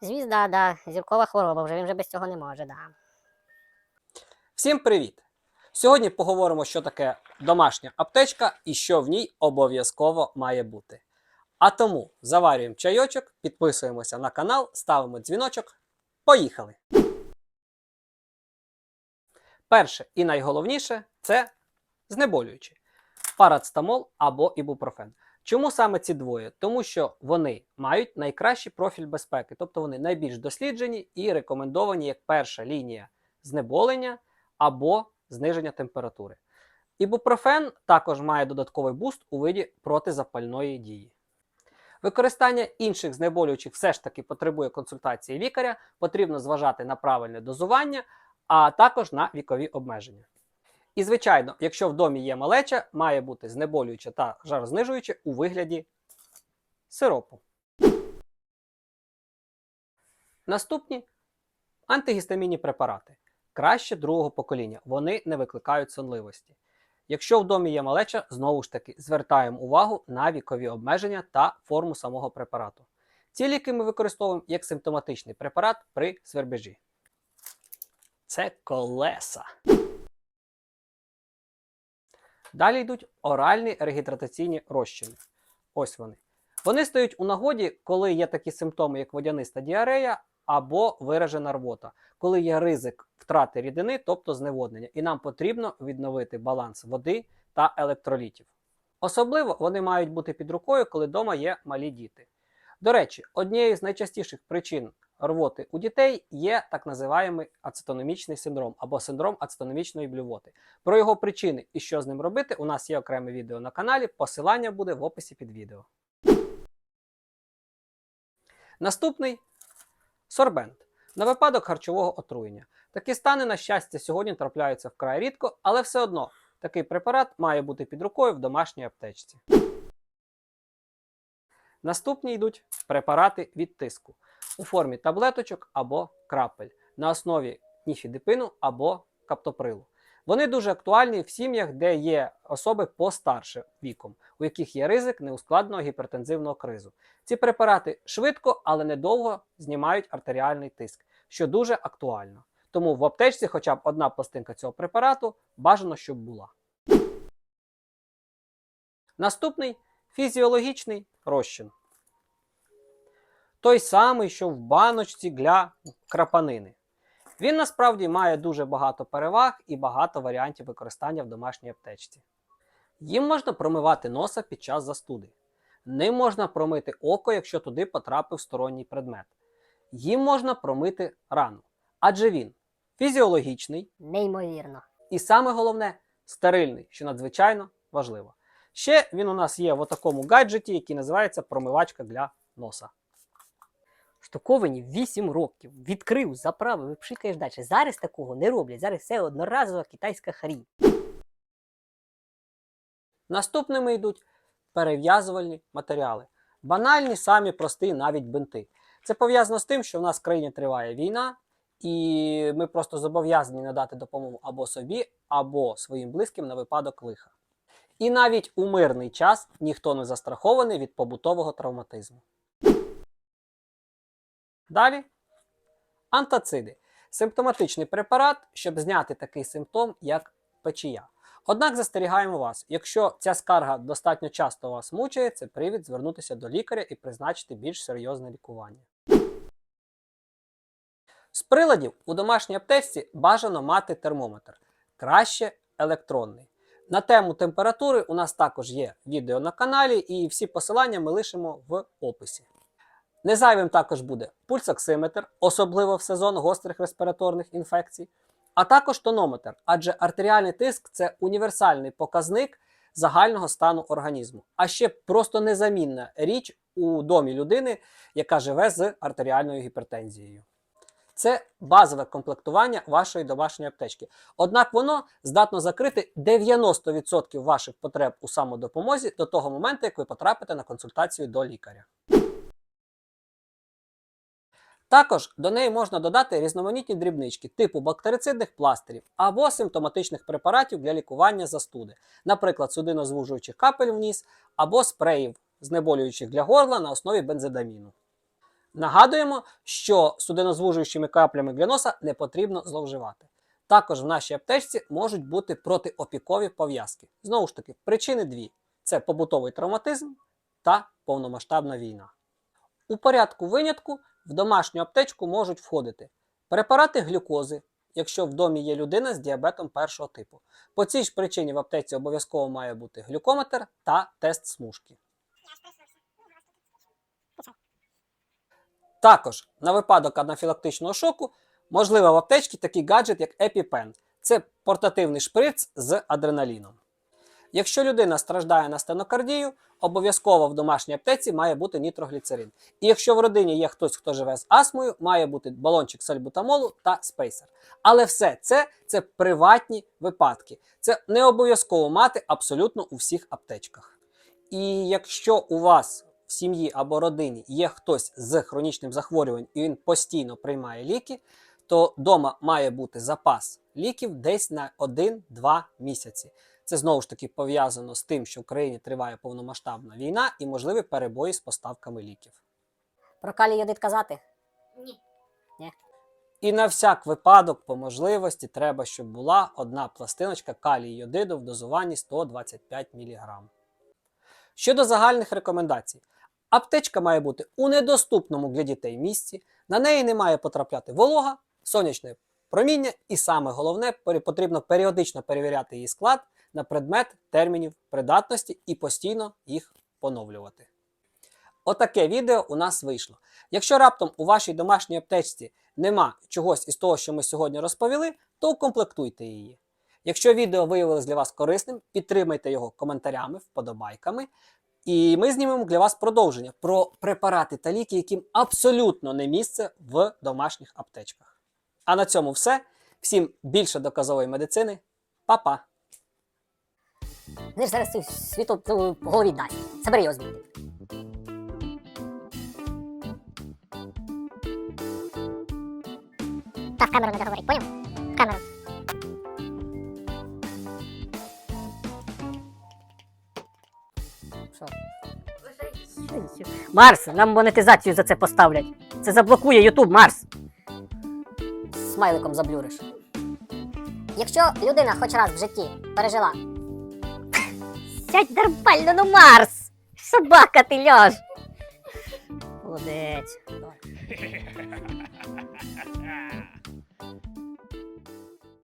Звізда, да, зіркова хвороба, вже він вже без цього не може, да. Всім привіт! Сьогодні поговоримо, що таке домашня аптечка і що в ній обов'язково має бути. А тому заварюємо чайочок, підписуємося на канал, ставимо дзвіночок. Поїхали! Перше і найголовніше це знеболюючі. Парацетамол або ібупрофен. Чому саме ці двоє? Тому що вони мають найкращий профіль безпеки, тобто вони найбільш досліджені і рекомендовані як перша лінія знеболення або зниження температури. Ібупрофен також має додатковий буст у виді протизапальної дії. Використання інших знеболюючих все ж таки потребує консультації лікаря, потрібно зважати на правильне дозування, а також на вікові обмеження. І, звичайно, якщо в домі є малеча, має бути знеболююче та жарознижуюче у вигляді сиропу. Наступні антигістамінні препарати. Краще другого покоління. Вони не викликають сонливості. Якщо в домі є малеча, знову ж таки звертаємо увагу на вікові обмеження та форму самого препарату. Ці ліки ми використовуємо як симптоматичний препарат при свербежі. Це колеса. Далі йдуть оральні регідратаційні розчини. Ось вони. Вони стають у нагоді, коли є такі симптоми, як водяниста діарея або виражена рвота, коли є ризик втрати рідини, тобто зневоднення, і нам потрібно відновити баланс води та електролітів. Особливо вони мають бути під рукою, коли вдома є малі діти. До речі, однією з найчастіших причин рвоти у дітей є так називаємий ацетономічний синдром або синдром ацетономічної блювоти. Про його причини і що з ним робити, у нас є окреме відео на каналі. Посилання буде в описі під відео. Наступний сорбент на випадок харчового отруєння. Такі стани, на щастя, сьогодні трапляються вкрай рідко, але все одно такий препарат має бути під рукою в домашній аптечці. Наступні йдуть препарати від тиску у формі таблеточок або крапель на основі ніфідипину або каптоприлу. Вони дуже актуальні в сім'ях, де є особи постарше віком, у яких є ризик неускладного гіпертензивного кризу. Ці препарати швидко, але недовго знімають артеріальний тиск, що дуже актуально. Тому в аптечці хоча б одна пластинка цього препарату бажано, щоб була. Наступний фізіологічний розчин. Той самий, що в баночці для крапанини. Він насправді має дуже багато переваг і багато варіантів використання в домашній аптечці. Їм можна промивати носа під час застуди. Ним можна промити око, якщо туди потрапив сторонній предмет. Їм можна промити рану. Адже він фізіологічний Неймовірно. і саме головне стерильний, що надзвичайно важливо. Ще він у нас є в такому гаджеті, який називається промивачка для носа. Штуковані 8 років. Відкрив, заправив і пшикаєш далі. Зараз такого не роблять. Зараз все одноразова китайська хрінь. Наступними йдуть перев'язувальні матеріали. Банальні, самі прості, навіть бинти. Це пов'язано з тим, що в нас в країні триває війна, і ми просто зобов'язані надати допомогу або собі, або своїм близьким на випадок лиха. І навіть у мирний час ніхто не застрахований від побутового травматизму. Далі антациди симптоматичний препарат, щоб зняти такий симптом, як печія. Однак застерігаємо вас, якщо ця скарга достатньо часто вас мучає, це привід звернутися до лікаря і призначити більш серйозне лікування. З приладів у домашній аптечці бажано мати термометр, краще електронний. На тему температури у нас також є відео на каналі, і всі посилання ми лишимо в описі. Незайвим також буде пульсоксиметр, особливо в сезон гострих респіраторних інфекцій, а також тонометр, адже артеріальний тиск це універсальний показник загального стану організму, а ще просто незамінна річ у домі людини, яка живе з артеріальною гіпертензією. Це базове комплектування вашої домашньої аптечки. Однак воно здатно закрити 90% ваших потреб у самодопомозі до того моменту, як ви потрапите на консультацію до лікаря. Також до неї можна додати різноманітні дрібнички типу бактерицидних пластирів або симптоматичних препаратів для лікування застуди, наприклад, судинозвужуючих капель в ніс або спреїв, знеболюючих для горла на основі бензодаміну. Нагадуємо, що судинозвужуючими каплями для носа не потрібно зловживати. Також в нашій аптечці можуть бути протиопікові пов'язки. Знову ж таки, причини дві: це побутовий травматизм та повномасштабна війна. У порядку винятку в домашню аптечку можуть входити препарати глюкози, якщо в домі є людина з діабетом першого типу. По цій ж причині в аптеці обов'язково має бути глюкометр та тест смужки. Також на випадок анафілактичного шоку можливо в аптечці такий гаджет, як EpiPen. Це портативний шприц з адреналіном. Якщо людина страждає на стенокардію, обов'язково в домашній аптеці має бути нітрогліцерин. І якщо в родині є хтось, хто живе з астмою, має бути балончик сальбутамолу та спейсер. Але все це це приватні випадки. Це не обов'язково мати абсолютно у всіх аптечках. І якщо у вас в сім'ї або родині є хтось з хронічним захворюванням і він постійно приймає ліки, то вдома має бути запас ліків десь на 1-2 місяці. Це знову ж таки пов'язано з тим, що в країні триває повномасштабна війна і можливі перебої з поставками ліків. Про калій йодит казати? Ні. І на всяк випадок, по можливості, треба, щоб була одна пластиночка калій йодиду в дозуванні 125 мг. Щодо загальних рекомендацій, аптечка має бути у недоступному для дітей місці, на неї не має потрапляти волога, сонячне проміння, і саме головне, потрібно періодично перевіряти її склад на предмет термінів придатності і постійно їх поновлювати. Отаке відео у нас вийшло. Якщо раптом у вашій домашній аптечці нема чогось із того, що ми сьогодні розповіли, то укомплектуйте її. Якщо відео виявилось для вас корисним, підтримайте його коментарями, вподобайками. І ми знімемо для вас продовження про препарати та ліки, яким абсолютно не місце в домашніх аптечках. А на цьому все. Всім більше доказової медицини. Па-па! Вони ж зараз цю світу по голові дасть. Забери його звідти. Та в камеру не договорить, поняв? В камеру. Що? Марс, нам монетизацію за це поставлять. Це заблокує Ютуб, Марс. Смайликом заблюриш. Якщо людина хоч раз в житті пережила. Сядь нормально, на Марс! Собака ти льош! Молодець.